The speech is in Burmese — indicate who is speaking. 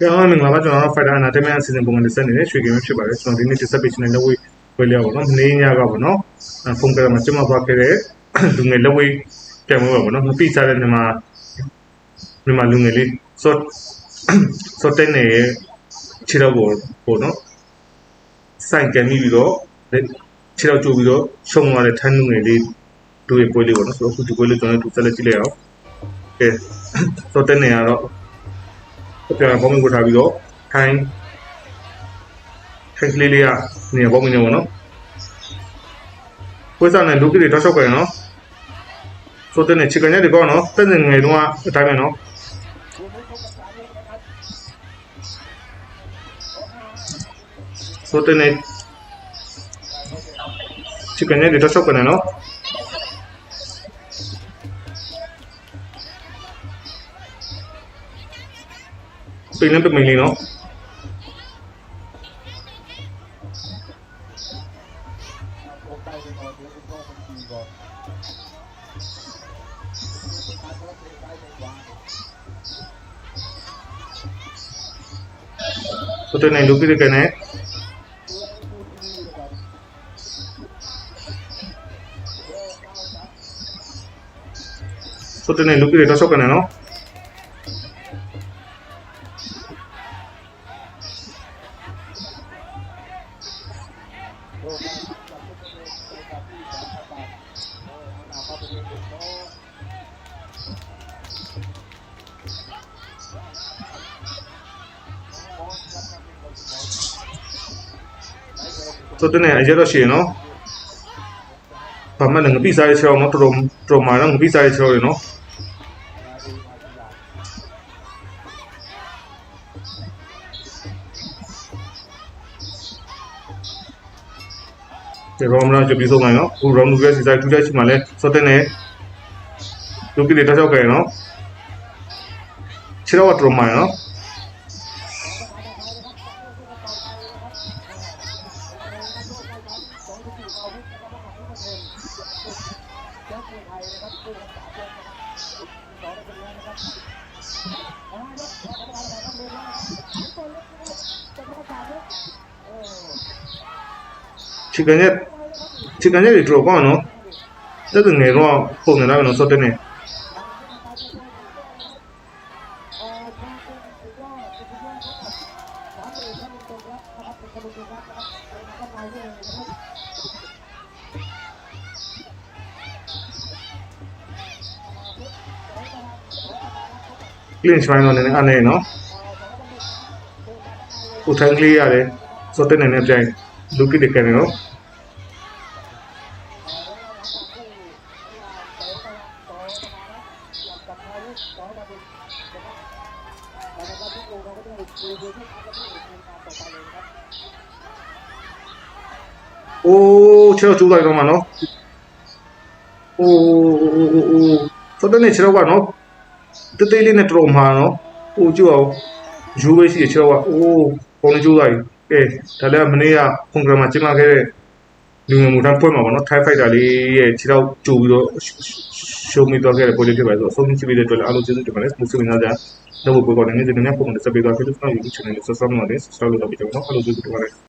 Speaker 1: ကဲအားလုံးမင်္ဂလာပါကျွန်တော်တို့ Fighter Entertainment အစီအစဉ်ပုံမှန်တစ်ဆက်နေတဲ့ရွှေကင်းမျိုးဖြစ်ပါတယ်ကျွန်တော်ဒီနေ့တစ်ဆက်ပေးချင်တဲ့လက်ဝဲဝဲလျောက်ပါတော့မနေ့ညကပေါ့နော်အဲဖုန်းကမှာကျမသွားခဲ့တဲ့လူငယ်လက်ဝဲပြန်လို့ပါပေါ့နော်မပိစားတဲ့မြန်မာမြန်မာလူငယ်လေးစောစောတဲ့နေရဲ့ခြေတော့ပေါ့ပေါ့နော်စိုက်ကမိပြီးတော့ခြေတော့ကျိုးပြီးတော့ရှုံသွားတဲ့ထန်းလူငယ်လေးတို့ရဲ့ပွဲလေးပေါ့နော်ဆိုတော့အခုဒီပွဲလေးကျွန်တော်တို့ဆက်လက်ကြည့်လိုက်အောင်ကဲစောတဲ့နေကတော့ ပြန်ဘောင်းမင်းကိုထားပြီးတော့ထိုင်းထိုင်းကလေးလေးကနေဘောင်းမင်းနေပေါ့နော်ဝိစားနဲ့လူကြီးတွေတောက်လျှောက်ကြရနော်ဆိုတဲ့နဲ့ချီကန်ရတွေကောနော်တက်နေငယ်တုန်းကအတိုင်းပဲနော်ဆိုတဲ့နဲ့ချီကန်ရတွေတောက်လျှောက်ကြနေနော် ပိန်လည်းပိန်လေးနော်ဆိုတဲ့နဲ့လူကြီးတွေကနေဆိုတဲ့နဲ့လူ ဆိုတဲ့နဲ့အရတော့ရှိရနော်ဘာမှလည်းငပိစားရချောင်းနော်တော်တော်တော်မာနော်ငပိစားရချောင်းရနော် ဒီရောမလာကြပြီးဆုံးနိုင်နော်အခုရောမလူရဲ့စီစားထူးတဲ့ချိန်မှာလဲဆိုတဲ့နဲ့လူကြီးတွေတောက်လျှောက်ကြရနော်ခြေတော့တော်မာနော် ချီကန်ရက်ချီကန်ရက်တွေတော်ကောင်းနော်တက်တဲ့ငယ်တော့ပုံနေတာပဲနော်စောတဲ့နေကလင်းချိုင်းတော့နည်းနည်းအနေနော်ကိုထိုင်းကလေးရတယ်စောတဲ့နေနဲ့ပြိုင်လူကိတဲ့ကနေ နော်အိုးခြေတော့ကျိုးလိုက်တော့မှာနော်အိုးအိုးအိုးအိုးစတဲ့နေခြေတော့ကနော်တသေးလေးနဲ့တော်မှာနော်အိုးကျိုးအောင်ယူပဲရှိခြေတော့ကအိုးပုံနေကျိုးလိုက်ကဲဒါလည်းမနေ့ကကွန်ဂရမ်မှာကျင်းပခဲ့တဲ့ လူငယ်မှုထမ်းဖွဲ့မှာပေါ့နော် Thai Fighter လေးရဲ့ခြေတော့ကျိုးပြီးတော့ show me တော့ခဲ့တဲ့ပွဲလေးဖြစ်ပါဆိုတော့ဆုံးဖြတ်ပြီးတဲ့အတွက်အားလုံးကျေးဇူးတင်ပါတယ်မှုစင်နာကြတော့ဘယ်ပေါ်ကနေနေနေပုံနဲ့စပ်ပြီးတော့ဖြစ်လို့ကျွန်တော် YouTube channel ကို subscribe လုပ်နေ subscribe လုပ်တော့ပြီးတော့အားလုံးကျေးဇူးတင်ပါတယ်